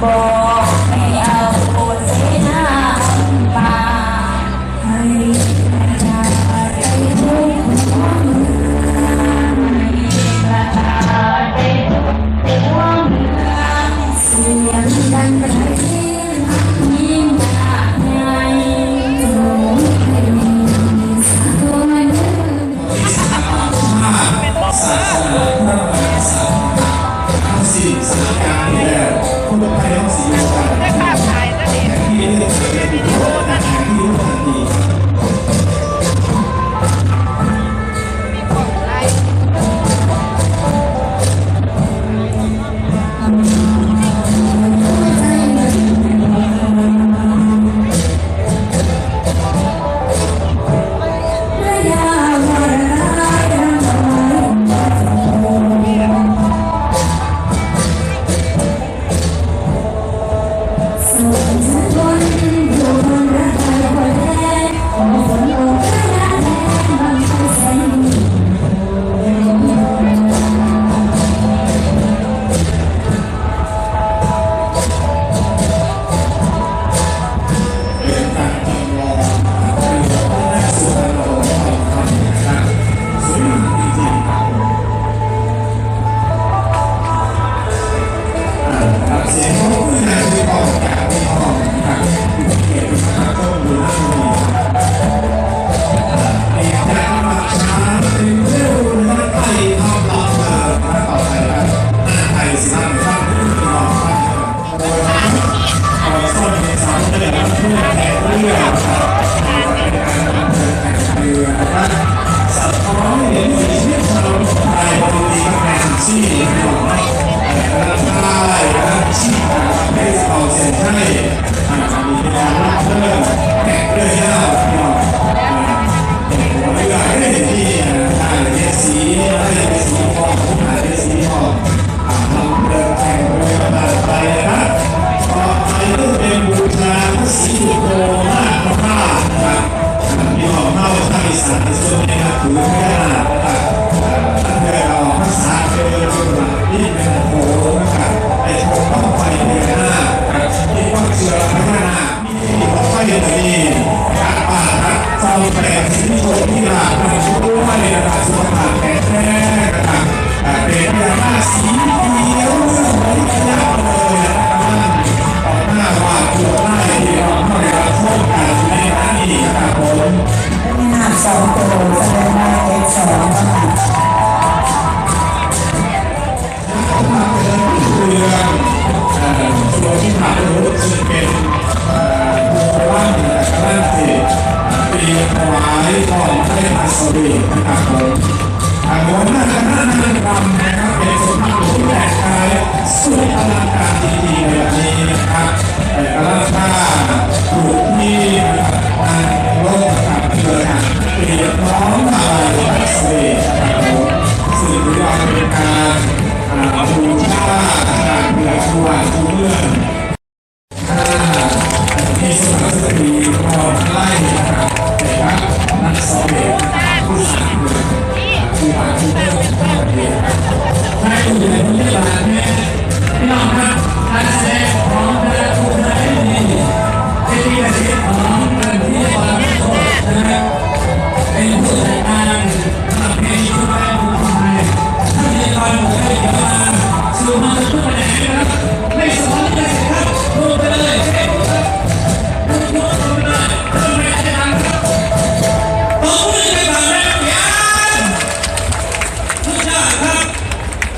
Bye. สารสุดนะครับถือว่า อาจจะเดิยู่หลังนี่เป็นโหนะครัไอ้คนต้องไปเดือนหน้าที่ต้องเชื่อพัฒนามีที่ต้ไปเดือนนี้าป่ารัปลงที่ รรมนะครับเป็นสมบัติที่แปลกตาและสวยอลังการดีๆแบบนี้นะครับแต่กระชาปลูกที่ทางโลกกับเกิดเปรียบร้อมมาลักษณ์ครับผสื่อวิทยาการบูชาการเพื่อชวนเพื่อน